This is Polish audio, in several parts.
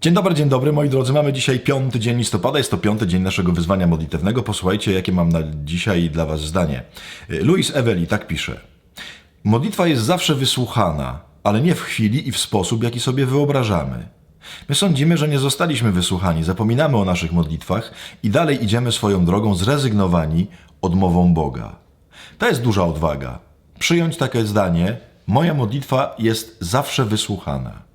Dzień dobry, dzień dobry moi drodzy. Mamy dzisiaj piąty dzień listopada, jest to piąty dzień naszego wyzwania modlitewnego. Posłuchajcie, jakie mam na dzisiaj dla Was zdanie. Louis Eweli tak pisze. Modlitwa jest zawsze wysłuchana, ale nie w chwili i w sposób, jaki sobie wyobrażamy. My sądzimy, że nie zostaliśmy wysłuchani, zapominamy o naszych modlitwach i dalej idziemy swoją drogą zrezygnowani odmową Boga. To jest duża odwaga. Przyjąć takie zdanie, moja modlitwa jest zawsze wysłuchana.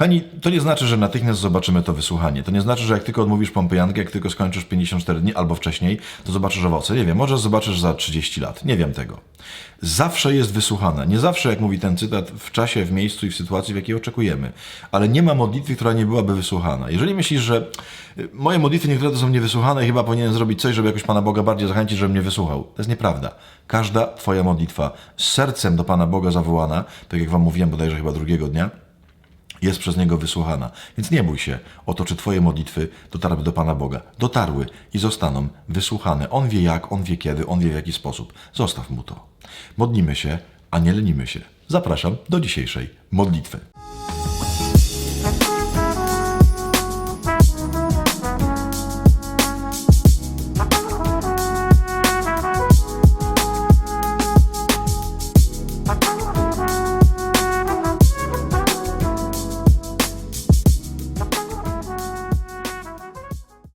Kochani, to nie znaczy, że natychmiast zobaczymy to wysłuchanie. To nie znaczy, że jak tylko odmówisz pompejankę, jak tylko skończysz 54 dni albo wcześniej, to zobaczysz owoce. Nie wiem, może zobaczysz za 30 lat. Nie wiem tego. Zawsze jest wysłuchana. Nie zawsze, jak mówi ten cytat, w czasie, w miejscu i w sytuacji, w jakiej oczekujemy. Ale nie ma modlitwy, która nie byłaby wysłuchana. Jeżeli myślisz, że y, moje modlitwy niektóre to są niewysłuchane i chyba powinienem zrobić coś, żeby jakoś Pana Boga bardziej zachęcić, żeby mnie wysłuchał. To jest nieprawda. Każda Twoja modlitwa z sercem do Pana Boga zawołana, tak jak Wam mówiłem bodajże chyba drugiego dnia, jest przez Niego wysłuchana. Więc nie bój się o to, czy Twoje modlitwy dotarły do Pana Boga. Dotarły i zostaną wysłuchane. On wie jak, On wie kiedy, On wie w jaki sposób. Zostaw Mu to. Modlimy się, a nie lenimy się. Zapraszam do dzisiejszej modlitwy.